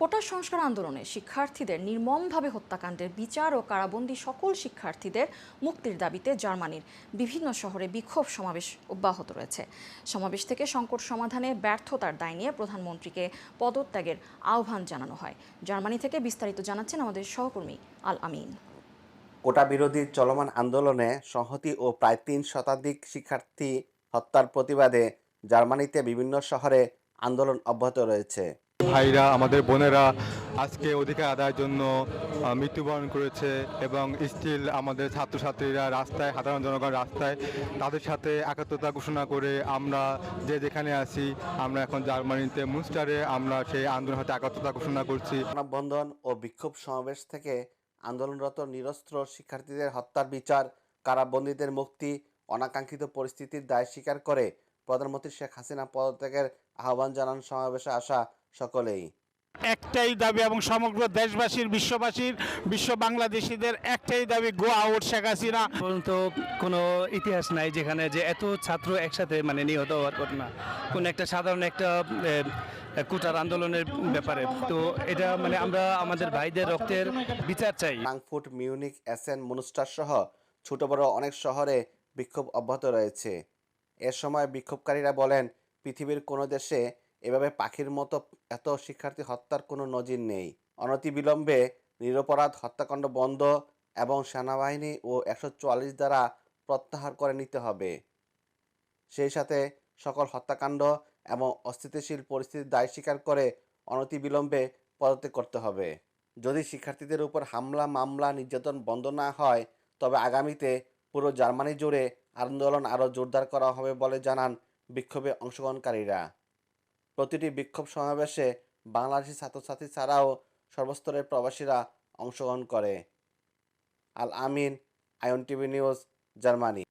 কোটা সংস্কার আন্দোলনে শিক্ষার্থীদের নির্মমভাবে হত্যাকাণ্ডের বিচার ও কারাবন্দি সকল শিক্ষার্থীদের মুক্তির দাবিতে জার্মানির বিভিন্ন শহরে বিক্ষোভ সমাবেশ অব্যাহত রয়েছে। সমাবেশ থেকে সংকট সমাধানে ব্যর্থতার দায় নিয়ে প্রধানমন্ত্রীকে পদত্যাগের আহ্বান জানানো হয়। জার্মানি থেকে বিস্তারিত জানাচ্ছেন আমাদের সহকর্মী আল আমিন। কোটা বিরোধী চলমান আন্দোলনে সংহতি ও প্রায় তিন শতাধিক শিক্ষার্থী হত্যার প্রতিবাদে জার্মানিতে বিভিন্ন শহরে আন্দোলন অব্যাহত রয়েছে। ভাইরা, আমাদের বোনেরা আজকে অধিকার আদায়ের জন্য মৃত্যুবরণ করেছে এবং স্টিল আমাদের ছাত্রছাত্রীরা রাস্তায়, সাধারণ জনগণ রাস্তায় তাদের সাথে একাত্মতা ঘোষণা করে আমরা যে যেখানে আছি, আমরা এখন জার্মানিতে মুস্টারে আমরা সেই আন্দোলন হাতে একাত্মতা ঘোষণা করছি। মানববন্ধন ও বিক্ষোভ সমাবেশ থেকে আন্দোলনরত নিরস্ত্র শিক্ষার্থীদের হত্যার বিচার, কারাবন্দীদের মুক্তি, অনাকাঙ্ক্ষিত পরিস্থিতির দায় স্বীকার করে প্রধানমন্ত্রী শেখ হাসিনা পদত্যাগের আহ্বান জানান সমাবেশে আসা সকলেই। একটাই দাবি এবং সমগ্র দেশবাসীর বিশ্ববাসীর বিশ্ব বাংলাদেশিদের একটাই দাবি গো আউট শেখ হাসিনা। পর্যন্ত কোনো ইতিহাস নাই যেখানে যে এত ছাত্র একসাথে মানে নিহত হওয়ার ঘটনা। কোন একটা সাধারণ একটা কোটার আন্দোলনের ব্যাপারে। তো এটা মানে আমরা আমাদের ভাইদের রক্তের বিচার চাই। ফ্রাঙ্কফুট মিউনিক এসেন মুনস্টার সহ ছোট বড় অনেক শহরে বিক্ষোভ অব্যাহত রয়েছে। এ সময় বিক্ষোভকারীরা বলেন পৃথিবীর কোনো দেশে এভাবে পাখির মতো এত শিক্ষার্থী হত্যার কোনো নজির নেই। অনতিবিলম্বে নিরপরাধ হত্যাকাণ্ড বন্ধ এবং সেনাবাহিনী ও একশো চুয়াল্লিশ দ্বারা প্রত্যাহার করে নিতে হবে। সেই সাথে সকল হত্যাকাণ্ড এবং অস্থিতিশীল পরিস্থিতির দায় স্বীকার করে অনতিবিলম্বে পদত্যাগ করতে হবে। যদি শিক্ষার্থীদের উপর হামলা, মামলা, নির্যাতন বন্ধ না হয়, তবে আগামীতে পুরো জার্মানি জুড়ে আন্দোলন আরও জোরদার করা হবে বলে জানান বিক্ষোভে অংশগ্রহণকারীরা। প্রতিটি বিক্ষোভ সমাবেশে বাংলাদেশি ছাত্রছাত্রী ছাড়াও সর্বস্তরের প্রবাসীরা অংশগ্রহণ করে। Al Amin Ayon TV news, Germany.